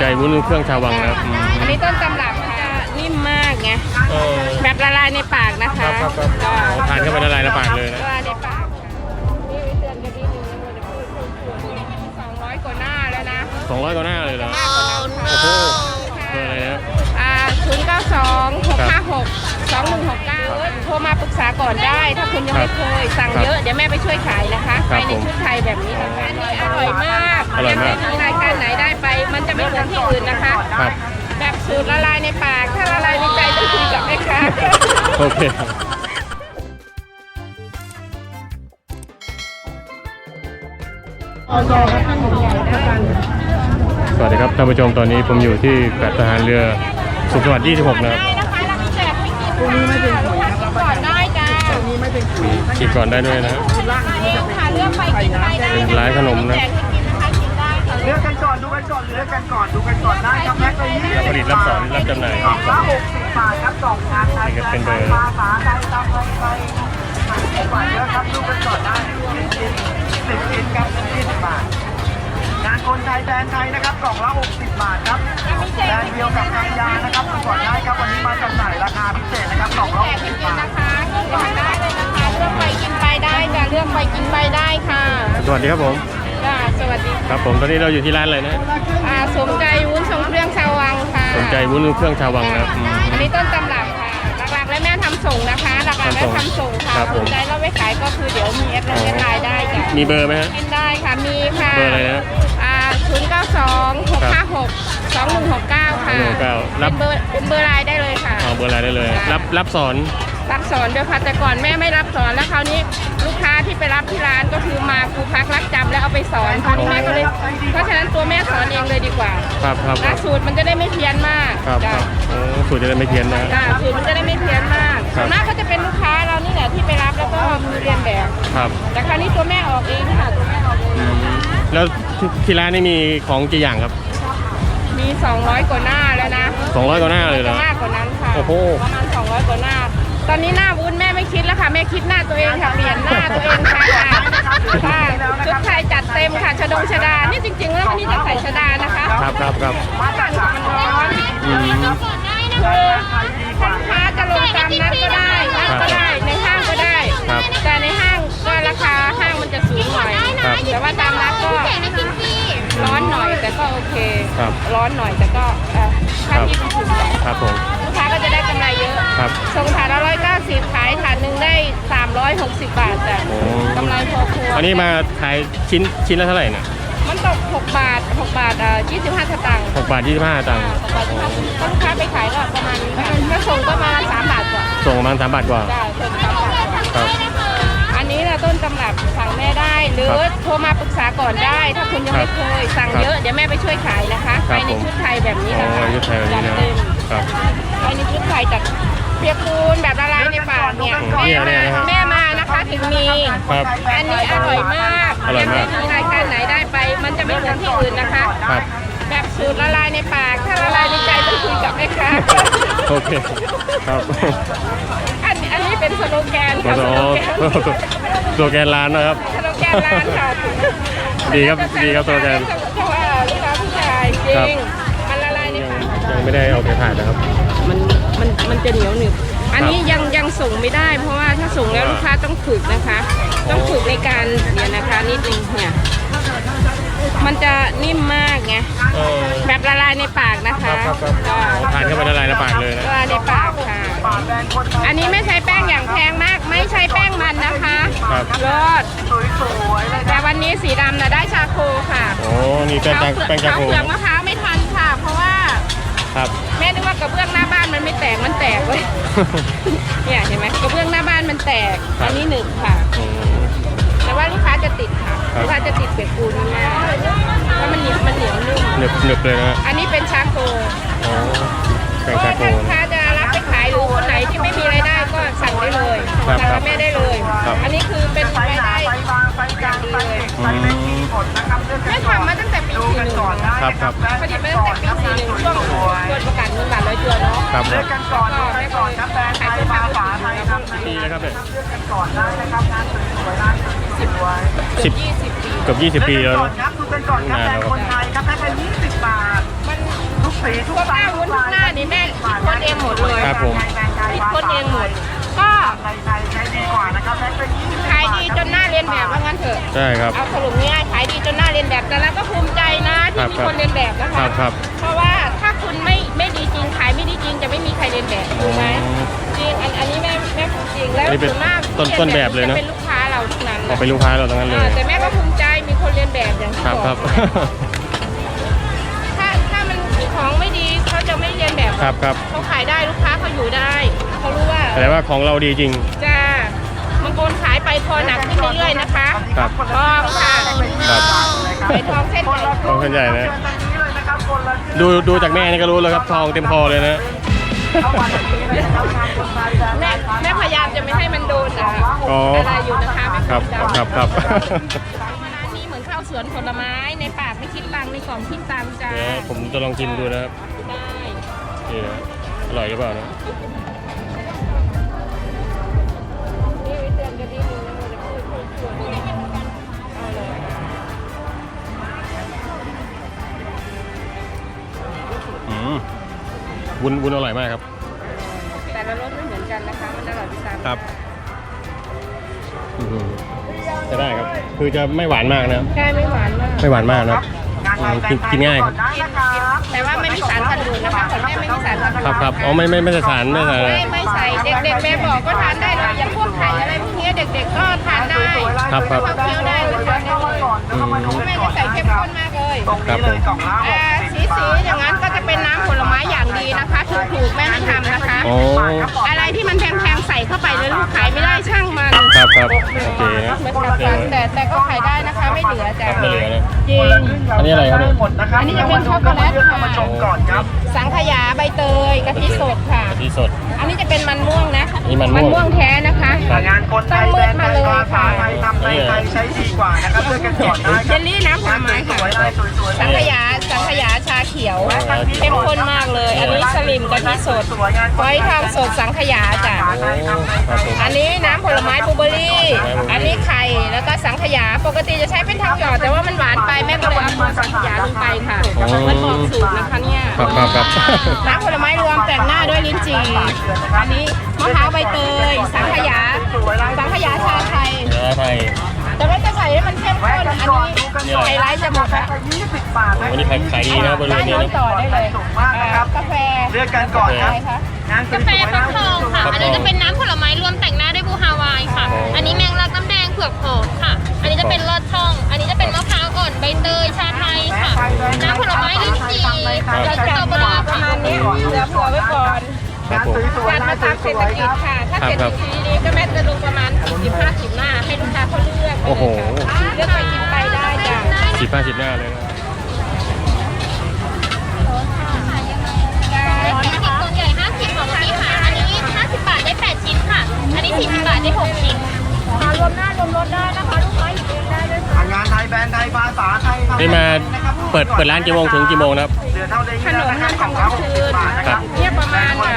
ใจวุ้นเครื่องชาวังนะครับอันนี้ต้นตำรับค่ะนิ่มมากไงแบบละลายในปากนะคะทานเข้าไปละลายในปากเลยนะ ละลายในปากค่ะนี่เตือนกันนินึงนะมัสองร้อยกว่าหน้าแล้วนะสองร้อยกว่าหน้าเลยเหรอ มากว่าหโอ้โหอะไรแล้ 092 656 2169โทรมาปรึกษาก่อนได้ ถ้าคุณยังไม่เคย สั่งเยอะเดี๋ยวแม่ไปช่วยขายนะคะคไปในชุดไทยแบบนี้นะคะอันนี้อร่อยมากอร่อยมากรายการไหนได้ไปมันจะไม่เหมือนที่อื่นนะคะคบแบบสูตรละลายในปาก ถ้าละลายในใจต้องคุยกับแม่ค้า โอเคสวัสดีครับท่านผู้ชมตอนนี้ผมอยู่ที่แฟลตทหารเรือ สุขสวัสดิ์26นะครับได้นะคะเรามีแบบไม่กินค่ะไม่เป็นปุ๋ยนะคะก่อนได้จ้ากินก่อนได้ด้วยนะเองค่ะเลือกไปกินไปได้เป็นร้านขนมนะแจกให้กินนะคะกินได้ค่ะเลือกกันก่อนดูกันก่อนเลือกกันก่อนดูกันก่อนได้ครับแม็กซ์เลยยี่รับผลิตรับสอนรับจำหน่ายกล่องหกสิบบาทครับกล่องงานไทยนี่ก็เป็นเบอร์ภาษาไทยตามไปไปสิบบาทเยอะครับดูกันก่อนได้สิบชิ้นสิบชิ้นครับยี่สิบบาทงานคนไทยแบรนด์ไทยนะครับกล่องละหกสิบบาทครับแบรนด์เดี ยวกับทางยานะครับดูก่อนได้ครับวันนี้มาจำหน่ายราคาพิเศษนะครับกล่องละแจหกกให้สิบกินบาทนะคะกินก่อนได้เลยนะคะเลือกไปกินไปได้จ้ะเลือกไปกินไปได้ค่ะสวัสดีครับผมจ้าสวัสดีครับผมตอนนี้เราอยู่ที่ร้านอะไรนะอ่าสมใจวุ้นทรงเครื่องชาววังค่ะสนใจวุ้นเครื่องชาววังนะครับอืม อันนี้ต้นตำรับค่ะหลักๆแล้วแม่ทำส่งนะคะหลักๆแล้วทำส่งค่ะครับผมสนใจเราไปขายก็คือเดี๋ยวมีแอดไลน์แอดไลน์ได้จ้ะมีเบอร์ไหมฮะ กินได้ค่ะมีค่ะเบอร์อะไรนะ อ่าศูนย์เก้าสองหกห้าหกสองหนึ่งหกเก้าค่ะ169รับเป็นเบอร์เป็นเบอร์ไลน์ได้เลยค่ะ เอาเบอร์อะไรได้เลย รับรับสอน รับสอนด้วยค่ะแต่ก่อนแม่ไม่รับสอนแล้วคราวนี้ลูกค้าที่ไปรับที่ร้านก็คือมาครูพักรักจำแล้วเอาไปสอนคราวนี้แม่ก็เลยเพราะฉะนั้นตัวแม่สอนเองเลยดีกว่าครับครับคนะรับสูตรมันจะได้ไม่เพี้ยนมากครับคจ้ะรับโอ้สูตรจะได้ไม่เพี้ยนนะ จ้ะสูตรมันจะได้ไม่เพี้ยนมากครับ ส่วนมากก็จะเป็นลูกค้าเรานี่แหละที่ไปรับแล้วก็มีเรียนแบบ ครับแต่คราวนี้ตัวแม่ออกเองค่ะตัวแม่ออกเอง อืม แล้วที่ที่ร้านนี่มีของกี่อย่างครับ มี 200 กว่าหน้าแล้วนะ200กว่าหน้าเลยเหรอ มากกว่านั้นค่ะโอ้โห ประมาณ 200 กว่าหน้า ตอนนี้หน้าวุ้นแม่ไม่คิดแล้วค่ะ แม่คิดหน้าตัวเองค่ะ เปลี่ยนหน้าตัวเองค่ะค่ะค่ะชุดไทยจัดเต็มค่ะ ชะดงชะดา นี่จริงๆแล้ววันนี้จะใส่ชะดานะคะครับครับครับมาจากมันร้อน อืมคือ ก็โอเค ครับ ร้อนหน่อยแต่ก็เอ่อค่าที่ถูกใจครับผม ลูกค้าก็จะได้กำไรเยอะครับส่งถาดละร้อยเก้าสิบขายถาดหนึ่งได้สามร้อยหกสิบบาทจ้ะโอ้ กำไรพอครัวอันนี้มาขายชิ้นชิ้นละเท่าไหร่เนี่ยมันตกหกบาทหกบาทอ่ายี่สิบห้าสตางค์หกบาทยี่สิบห้าตังค์อ่าหกบาทยี่สิบห้าถ้าลูกค้าไปขายก็ประมาณนี้ค่ะถ้าส่งก็ประมาณสามบาทกว่าส่งประมาณสามบาทกว่าจ้ะส่งสามบาทกว่า ครับอันนี้นะ ต้นตำรับสั่งแม่ได้ หรือครับโทรมาปรึกษาก่อนได้ ถ้าคุณยังไม่เคยสั่งครับเยอะเดี๋ยวแม่ไปช่วยขายนะคะคไปรับในผมชุดไทยแบบนี้อ๋นะอคะยุทธไทยแบบนี้จัดนะเต็มครับไปในชุดไทยจัดเปียกปูนแบบละลายในปากเนี่ยเนี่แม่ยเนี่ยมานะครับแม่มานะคะถึงมีครับ อันนี้อร่อยมากอร่อยมาก งไม่มีรายการไหนได้ไป มันจะไม่เหมือนที่อื่นนะคะ ครับ แบบสูตรละลายในปาก ถ้าละลายในใจต้องคุยกับแม่ค้า โอเคครับ อันนี้อันนี้เป็นสโลแกนโอ้ค่ะโหสโลแกน ตัวแกนร้านนะครับสโลแกนร้านค่ะดีครับดีครับสโลแกนเพราะว่าลูกค้าผู้ชายจริครับงมันละลายในยังปากยังไม่ได้เอาไปถ่ายนะครับ มันมันมันจะเหนียวหนึบอันนี้ยังยังส่งไม่ได้ เพราะว่าถ้าส่งแล้วว่าลูกค้าต้องฝึกนะคะ ต้องฝึกในการเนี่ยนะคะนิดนึงเนี่ย มันจะนิ่มมากไงเออแบบละลายในปากนะครัคะบครับครับก็อ๋อทานเข้าไปละลายในปากเลยนะละลายในปากค่ะแบรนด์คนไทยอันนี้ไม่ใช้แป้งอย่างแพงมาก ไม่ใช้แป้งมันนะคะครับรสสวยๆเลยแต่วันนี้สีดำนะได้ชาโคค่ะโอ้นี่แป้งจากแป้งจากขาวโคเปลือกมะพร้าวไม่ทันค่ะ เพราะว่าครับ แม่นึกว่ากระเบื้องหน้าบ้านมันไม่แตกมันแตกเลยเนี่ยเห็นไหมกระเบื้องหน้าบ้านมันแตกครับ อันนี้หนึ่งค่ะ อืมแต่ว่าลูกค้าจะติดค่ะ ครับลูกค้าจะติดเปียกปูนมากเพราะมันเหนียวมันเหนียวนุ่มหนึบหนึบเลยนะอันนี้เป็นชาโคอ๋อแป้งก็จากโคถ้าลูกค้าจะรับไปขายหรือคนไหนที่ไม่มีรายได้ก็สั่งได้เลยครับสั่งครักับบแม่ได้เลย ครับ อันนี้คือเป็นไฟรายหนาได้ไฟบางไฟกลางไฟเล็กไฟเล็กมีหมดนะครับเลือกกัแม่นก่อนทำมาตั้งแต่ปีดูสี่กันหนึ่งก่อนได้ครับนะคครัรับบผลิตมาตั้งแต่ปีสี่หนึ่งช่วงสวยเกิดประกาศเงินบาทร้อยเดือนเนาะครับคเลืรัอบกกันก่อนดูกันก่อนครับแบรนด์ไทยมาฝาไทย ทำไทยดีนะครับเนี่ยเลือกกันก่อนได้นะครับงานสวยๆร้านสวยๆสิบยี่สิบปีเกือบยี่สิบปีแล้วเลือกนะกันก่อนครับดูกันก่อนครับแบรนด์คนไทยครับแพ็คละ20 บาทมันสีทุพกวกหสาน้ายวุ้นทุกหน้านี่แม่คิดคนเองหมดเลยครับผมคิดคนเองหมด ก็ไทยไทยใช้ดีกว่านะครับแพ็คละยี่สิบขายดีจนหน้าเรียนแบบว่างั้นเถอะใช่ครับเอาสรุปง่ายๆขายดีจนหน้าเรียนแบบแต่เราก็ภูมิใจนะที่ครับมีคนเรียนแบบนะครัคะบครับเพราะว่าถ้าคุณไม่ไม่ดีจริงขายไม่ดีจริงจะไม่มีใครเรียนแบบถูกไหมอ๋อ จริงอันอันนี้แม่แม่พูดจริงแล้วอันนี้เป็นส่วนมากต้นต้นแบบเลยเนอะจะเป็นลูกค้าเราทั้งนั้นเอาเป็นลูกค้าเราทั้งนั้นเลเออยแต่แม่ก็ภูมิใจมีคนเรียนแบบอย่างที่ครับบอกครับถ้าถ้ามันของไม่ดีเขาจะไม่เรียนแบบครับครับเขาขายได้ลูกค้าเขาอยู่ได้เขารู้ว่าแต่ว่าของเราดีจริง จะบางคนขายไปพอหนักขึ้นเรื่อยๆนะคะครับทองค่ะครับไปทองเส้นใหญ่ทองเส้นใหญ่นะเชิญทางนี้เลยนะครับคนละชื่อดูดูจากแม่นี่ก็รู้แล้วครับทองเต็มคอเลยนะเข้ามา แม่แม่พยายามจะไม่ให้มันโดนอะอ๋ออะไรอยู่นะคะไม่ครับดำครับครับร้านนี้เหมือนข้าวสวนผลไม้ในปากไม่คิดตังค์ในกล่องคิดตังค์จ้าเดี๋ยวผมจะลองกินดูนะครับได้ นี่นะอร่อยหรือเปล่านะ วุ้นวุ้นอร่อยมากครับ แต่ละรสไม่เหมือนกันนะคะ มันอร่อยไปตามครับอื้อหือจะได้ครับ คือจะไม่หวานมากนะใช่ไม่หวานมากไม่หวานมากนะงานไทยแดกินนไทยกินง่ายครับได้นะครับ แต่ว่าไม่มีสารกันบูดนะคะของแม่ไม่มีสารกันบูดครับครับอ๋อไม่ไม่ไม่ใส่สารไม่ใส่อะไรไม่ไม่ใส่เด็กๆแม่บอกก็ทานได้เลยอย่างพวกไข่อะไรพวกนี้เด็กๆก็ทานได้ครับครับเขาเคี้ยวได้เลยทานได้เลยอืมแม่จะใส่เข้มข้นมากเลยตรงนี้เลยกล่องละอ่าสีสีอย่างนั้นก็จะเป็น ทำนะคะโอ้อะไรที่มันแพงๆใส่เข้าไปเลยลูกขายไม่ได้ช่างมันครับครับโอเคนะเหมือนกับกันแต่แต่ก็ขายได้นะคะไม่เหลือคจ้ะรับไม่เหลือนะจริง อันนี้อะไรครับเนี่ยหมดนะครับอันนี้จะเป็นช็อกโกแลตค่ะ มาชมก่อนครับ สังขยาใบเตยกะทิสดค่ะกะทิสด อันนี้จะเป็นมันม่วงนะอันนี้มันม่วงม่วงแท้าษาไทยทำไทยไทยใช้ดีกว่านะครับเลือกกันก่อนได้คเจรับลลี่น้ำผลไม้สค่ะวยๆลายสวยๆสังขยาสังขยาชาเขียวเข้มข้นมากเลย อันนี้สลิมกะทิสดสวยงานไว้ทองสดสังขยาจ้ะภาษาไทยทำไทยไทยอันนี้น้ำผลไม้บลูเบอร์รี่ อันนี้ไข่แล้วก็สังขยา ปกติจะใช้เป็นทองหยอดแต่ว่ามันหวานไปแม่ก็เลยเอาตัวสังขยาลงไปค่ะมันบอกสูตรนะคะเนี่ยครับครับครับ น้ำผลไม้รวมแต่งหน้าด้วยลิ้นจี่อันนี้มะพร้าวใบเตย สังขยา สังขยาชาไทย เนื้อไทยแต่ว่าจะใส่ให้มันเข้มข้นอันนี้ไฮไลท์จะหมดแพ็แล้วคละยี่สิบบาทนะวันนี้ขายขายดีนะบริเวด้าณนนี้โน้นนะ ต่อได้เลยสูงมากนะครับกาแฟเลือกกันก่อนครับอะไรคะงานสกาแฟวยๆฟันะกทองค่ะฟักทองอันนี้จะเป็นน้ำผลไม้รวมแต่งหน้าด้วยบูฮาวายค่ะอ๋ออัอันนี้แมงลักน้ำแดง เผือกหอมค่ะ อันนี้จะเป็นลอดช่อง อันนี้จะเป็นมะพร้าวอ่อนใบเตยชาไทยค่ะ น้ำผลไม้ลิ้นจี่เราสจัตรอดเบอมารี่ประค่ะมาณนี้เหลือเผื่อไว้ก่อนครับงานผมสวยจัดๆมานะตามเศรษฐกิจค่ะ ถ้าครับเศรษครัฐบกิจดีๆก็แม่จะลงประมาณ10 50หน้า ให้ลูกค้าเขาเลือกโอ้โหเลือกไปกินไปได้จ้ะสิบห้าสิบหน้าเลยนะเป็นสิบตัวใหญ่50ของพี่ค่ะ อันนี้ 50 บาทได้ 8 ชิ้นค่ะ อันนี้ 40 บาทได้ 6 ชิ้นรวมห น้ารวมรถได้นะคะลูกค้าหยิบเองได้ด้วยค่ะงานไทยแบรนด์ไทยภาษาไทยทำนี่มาเปิดเปิดร้านกี่โมงถึงกี่โมงนะครับ เหลือเท่าเดิมขนมนะครัห้าบมกล่องทำกละลางหกคืสิบนบาทนะครับเนี่ยประมาณอะ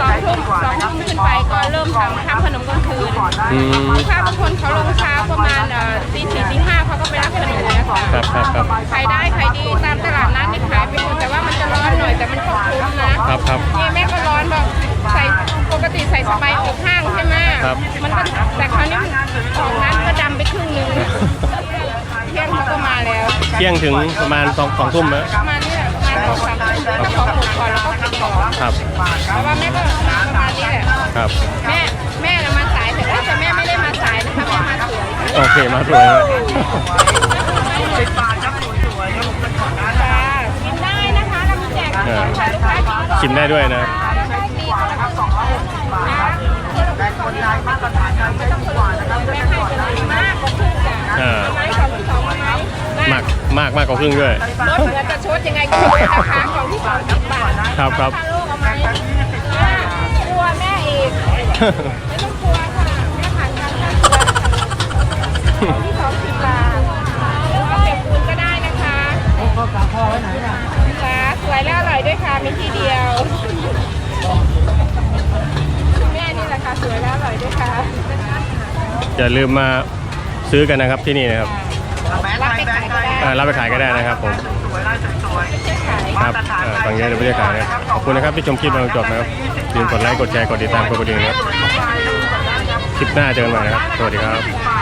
สองทุ่มสองทุ่มขึ้นไปก็เริ่มทำทำขนมกลางคืนอืมลูกค้าบางคนเขาลงเช้าประมาณเอ่อตีสี่ตีห้าเขาก็ไปรับขนมแล้วค่ะครับครับครับ ถึงประมาณสองสองทุ่มนะประมาณนี้แหละประมาณสองสามทุ่มแล้วถ้าของหมดก่อนแล้วก็กินต่อครับเพราะว่าแม่ก็มาประมาณนี้แหละครับ แม่แม่น่ะมาสายแต่ว่าแต่แม่ไม่ได้มาสายนะคะแม่มาสวยโอเคมาสวยนะสิบบาทครับสวยๆครับผมเป็นก่อนนะจ้ากินได้นะคะเรามีแจกทุกคนค่ะลูกค้ากินก่อนชิมได้ด้วยนะใช้ดีกว่านะครับสองร้อยหกสิบบาทครับแบรนด์คนไทยมาตรฐานไทยใช้ดีกว่านะครับเลือกแม่กันให้ มากมากมากกว่าครึ่งด้วยรถเหลือจะชดยังไงก็ไม่ราคาของที่สองสิบบาทนะครับครับถ้าลูกเอาไหมกลัวแม่อีกไม่ต้องกลัวค่ะแม่ผ่านการฆ่าเชื้อของที่สองสิบบาทแล้วก็เก็บปูนก็ได้นะคะจ้าสวยและอร่อยด้วยค่ะมีที่เดียวแม่นี่แหละค่ะสวยและอร่อยด้วยค่ะอย่าลืมมาซื้อกันนะครับที่นี่นะครับแบ รนด์ไทยแบรนด์ไทยเอ่อรับไปขายก็ได้นะครับผมสวยๆลายสวยๆครับเอ่อฝั่งนี้เดี๋ยวไม่ได้ขายนะครับขอบคุณนะครับที่ชมคลิปมาจนจบนะครับอย่าลืมกดไลค์กดแชร์กดติดตามกดกระดิ่งนะครับคลิปหน้าเจอกันใหม่นะครับสวัสดีครับบาทครับงานสวยๆครับดูไปก่อนนะครับ